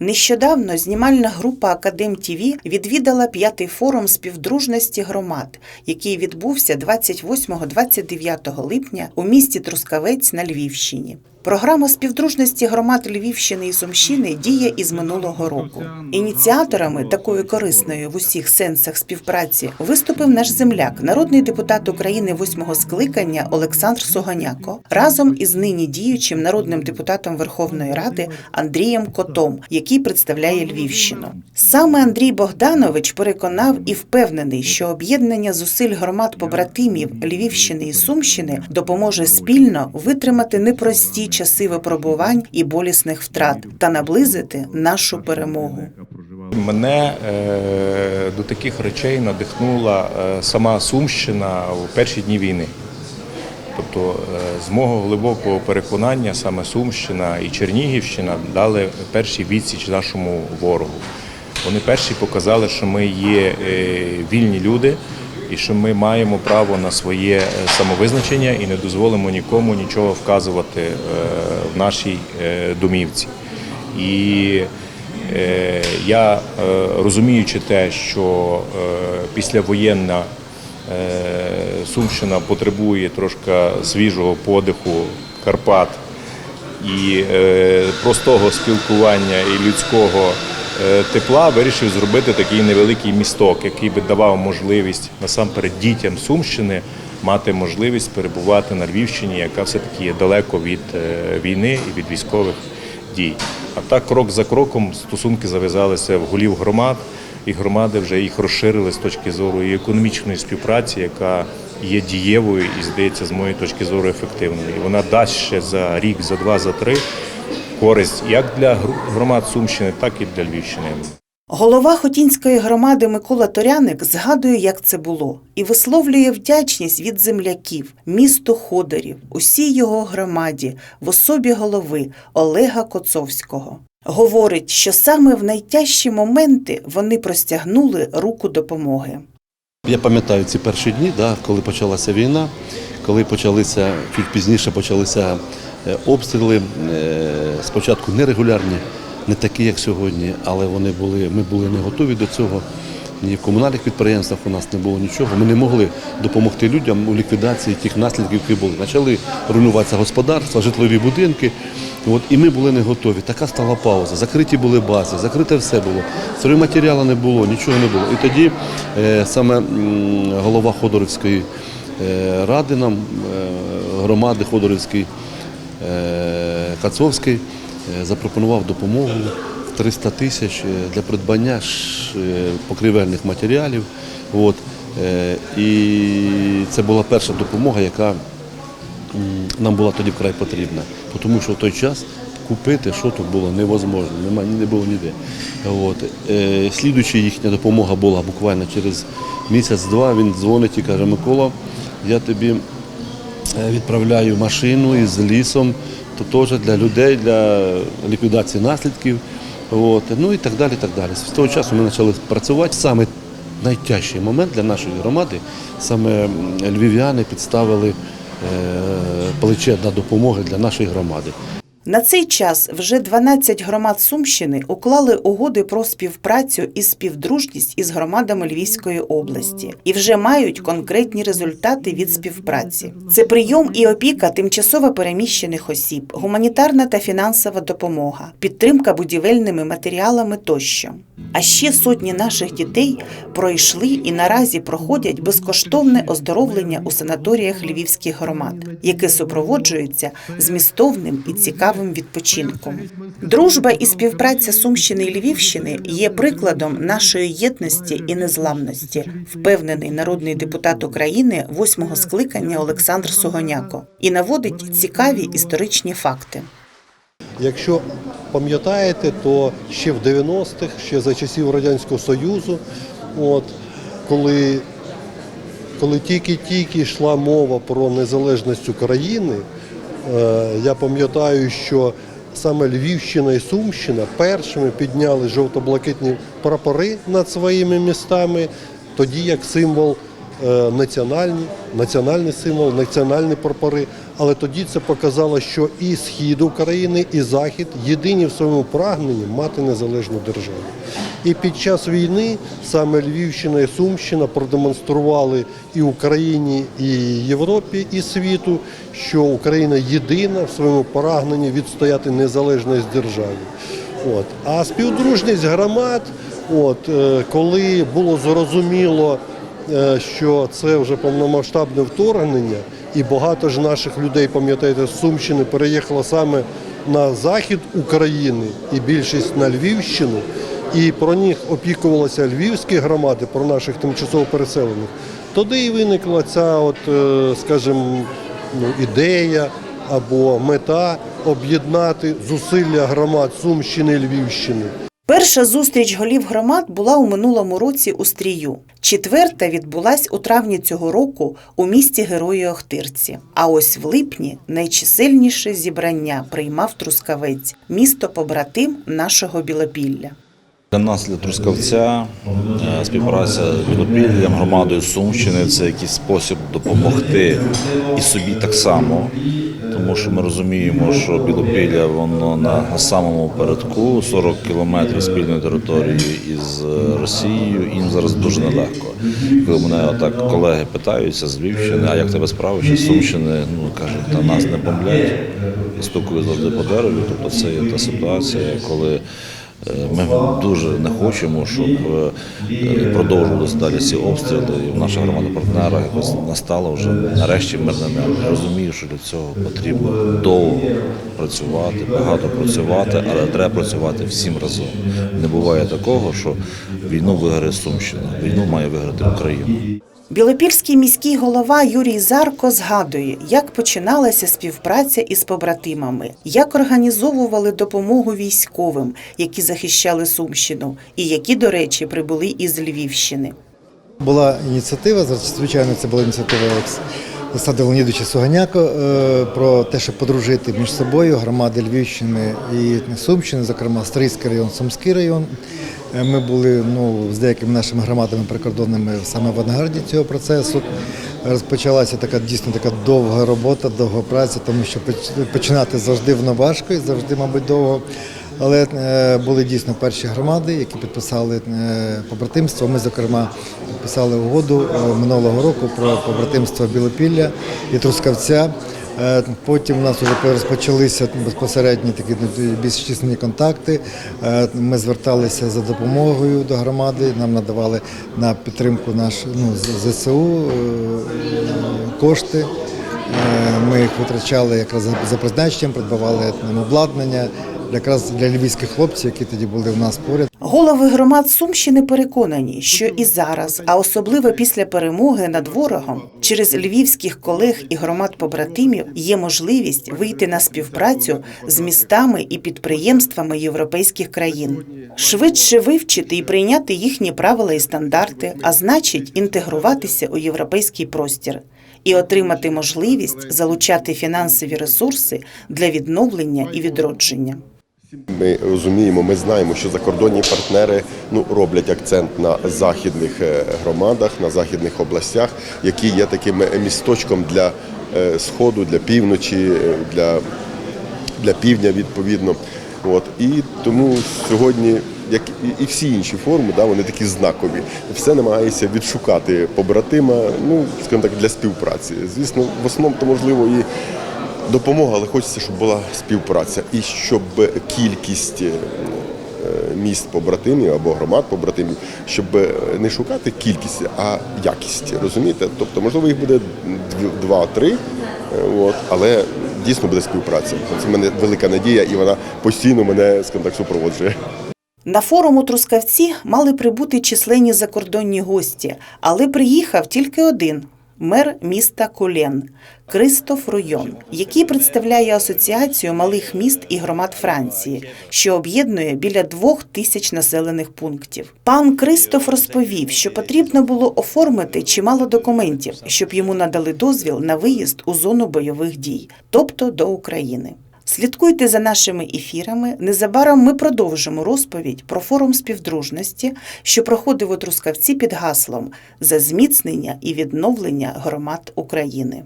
Нещодавно знімальна група Академ ТІВІ відвідала п'ятий форум співдружності громад, який відбувся 28-29 липня у місті Трускавець на Львівщині. Програма співдружності громад Львівщини і Сумщини діє із минулого року. Ініціаторами такої корисної в усіх сенсах співпраці виступив наш земляк, народний депутат України восьмого скликання Олександр Суганяко, разом із нині діючим народним депутатом Верховної Ради Андрієм Котом, який представляє Львівщину. Саме Андрій Богданович переконав і впевнений, що об'єднання зусиль громад побратимів Львівщини і Сумщини допоможе спільно витримати непрості часи випробувань і болісних втрат та наблизити нашу перемогу. Мене е, до таких речей надихнула е, сама Сумщина у перші дні війни. Тобто, е, з мого глибокого переконання, саме Сумщина і Чернігівщина дали перші відсіч нашому ворогу. Вони перші показали, що ми є вільні люди і що ми маємо право на своє е, самовизначення і не дозволимо нікому нічого вказувати е, в нашій е, домівці. І Я розуміючи те, що післявоєнна Сумщина потребує трошки свіжого подиху Карпат і простого спілкування і людського тепла, вирішив зробити такий невеликий місток, який би давав можливість насамперед дітям Сумщини мати можливість перебувати на Львівщині, яка все-таки є далеко від е, війни і від військових дій. А так, крок за кроком, стосунки зав'язалися в голів громад, і громади вже їх розширили з точки зору і економічної співпраці, яка є дієвою і, здається, з моєї точки зору, ефективною. І вона дасть ще за рік, за два, за три користь як для громад Сумщини, так і для Львівщини. Голова Хотінської громади Микола Торяник згадує, як це було, і висловлює вдячність від земляків, місту Ходорів, усій його громаді, в особі голови Олега Коцовського. Говорить, що саме в найтяжчі моменти вони простягнули руку допомоги. Я пам'ятаю ці перші дні, да, коли почалася війна, коли почалися чуть пізніше почалися е, обстріли. Спочатку нерегулярні, не такі, як сьогодні, але вони були, ми були не готові до цього. Ні в комунальних підприємствах у нас не було нічого. Ми не могли допомогти людям у ліквідації тих наслідків, які були. Почали руйнуватися господарства, житлові будинки. От, і ми були не готові. Така стала пауза. Закриті були бази, закрите все було. Стройматеріалу не було, нічого не було. І тоді е, саме голова Ходорівської е, ради нам, е, громади Ходорівської Кацовський е, запропонував допомогу в 300 тисяч е, для придбання е, матеріалів. От. І це була перша допомога, яка нам була тоді вкрай потрібна. Тому що в той час купити, що тут було невозможно, не було ніде. От. Слідуюча їхня допомога була буквально через місяць-два. Він дзвонить і каже, Микола, я тобі відправляю машину із лісом, то теж для людей, для ліквідації наслідків. От. Ну і так далі. так далі. З того часу ми почали працювати. Саме найтяжчий момент для нашої громади, саме львів'яни підставили е, плече на допомоги для нашої громади. На цей час вже 12 громад Сумщини уклали угоди про співпрацю і співдружність із громадами Львівської області і вже мають конкретні результати від співпраці. Це прийом і опіка тимчасово переміщених осіб, гуманітарна та фінансова допомога, підтримка будівельними матеріалами тощо. А ще сотні наших дітей пройшли і наразі проходять безкоштовне оздоровлення у санаторіях львівських громад, яке супроводжується змістовним і цікавим відпочинком. Дружба і співпраця Сумщини і Львівщини є прикладом нашої єдності і незламності, впевнений народний депутат України восьмого скликання Олександр Сугоняко і наводить цікаві історичні факти. Якщо пам'ятаєте, то ще в 90-х, ще за часів Радянського Союзу, от, коли, коли тільки-тільки йшла мова про незалежність України, е, я пам'ятаю, що саме Львівщина і Сумщина першими підняли жовто-блакитні прапори над своїми містами, тоді як символ е, національний, національний символ, національні прапори Але тоді це показало, що і схід України, і захід єдині в своєму прагненні мати незалежну державу. І під час війни саме Львівщина і Сумщина продемонстрували і Україні, і Європі, і світу, що Україна єдина в своєму прагненні відстояти незалежність держави. От. А співдружність громад, от, е, коли було зрозуміло, е, що це вже повномасштабне вторгнення, і багато ж наших людей, пам'ятаєте, з Сумщини переїхало саме на захід України і більшість на Львівщину, і про них опікувалися львівські громади, про наших тимчасово переселених. Тоді і виникла ця, от, е, скажімо, ну, ідея або мета об'єднати зусилля громад Сумщини і Львівщини. Перша зустріч голів громад була у минулому році у Стрію. Четверта відбулась у травні цього року у місті Герої Охтирці. А ось в липні найчисельніше зібрання приймав Трускавець, місто побратим нашого Білопілля. Для нас, для Трускавця, е, співпраця з Білопіллям, громадою Сумщини це якийсь спосіб допомогти і собі так само, тому що ми розуміємо, що Білопілля воно на, самому передку 40 кілометрів спільної території із Росією. Їм зараз дуже нелегко. Коли мене отак колеги питаються з Львівщини, а як тебе справи з Сумщини, ну кажуть, та нас не бомблять, стукаю завжди по дереві. Тобто це є та ситуація, коли. Ми дуже не хочемо, щоб е, продовжувалися далі ці обстріли. І в наша громада партнера якось настало вже нарешті мирне небо. Я розумію, що для цього потрібно довго працювати, багато працювати, але треба працювати всім разом. Не буває такого, що війну виграє Сумщина, війну має виграти Україна. Білопільський міський голова Юрій Зарко згадує, як починалася співпраця із побратимами, як організовували допомогу військовим, які захищали Сумщину, і які, до речі, прибули із Львівщини. Була ініціатива, звичайно, це була ініціатива Олекс- Олександра Леонідовича Суганяко е, про те, щоб подружити між собою громади Львівщини і Сумщини, зокрема Стрийський район, Сумський район. Е, Ми були ну, з деякими нашими громадами прикордонними саме в авангарді цього процесу. Розпочалася така дійсно така довга робота, довга праця, тому що починати завжди воно важко і завжди, мабуть, довго. Але е, були дійсно перші громади, які підписали е, побратимство. Ми, зокрема, підписали угоду е, минулого року про побратимство Білопілля і Трускавця. Потім у нас вже розпочалися безпосередні такі більш численні контакти. Ми зверталися за допомогою до громади. Нам надавали на підтримку наш ну, ЗСУ кошти. Ми їх витрачали якраз за- призначенням, придбавали обладнання якраз для львівських хлопців, які тоді були в нас поряд. Голови громад Сумщини переконані, що і зараз, а особливо після перемоги над ворогом, через львівських колег і громад побратимів є можливість вийти на співпрацю з містами і підприємствами європейських країн, швидше вивчити і прийняти їхні правила і стандарти, а значить інтегруватися у європейський простір. І отримати можливість залучати фінансові ресурси для відновлення і відродження. Ми розуміємо, ми знаємо, що закордонні партнери ну роблять акцент на західних е, громадах, на західних областях, які є таким місточком для е, сходу, для півночі, е, для, для півдня відповідно. От і тому сьогодні, як і- всі інші форми, да, вони такі знакові. Все намагається відшукати побратима, ну скажімо так, для співпраці. Звісно, в основному то можливо і допомога, але хочеться, щоб була співпраця і щоб кількість е, міст побратимів або громад побратимів, щоб е, не шукати кількість, а якість. Розумієте? Тобто, можливо, їх буде два-три, е, але дійсно буде співпраця. Це в мене велика надія, і вона постійно мене скажімо так супроводжує. На форум у Трускавці мали прибути численні закордонні гості, але приїхав тільки один мер міста Колен Кристоф Руйон, який представляє асоціацію малих міст і громад Франції, що об'єднує біля двох тисяч населених пунктів. Пан Кристоф розповів, що потрібно було оформити чимало документів, щоб йому надали дозвіл на виїзд у зону бойових дій, тобто до України. Слідкуйте за нашими ефірами. Незабаром ми продовжимо розповідь про форум співдружності, що проходив у Трускавці під гаслом за зміцнення і відновлення громад України.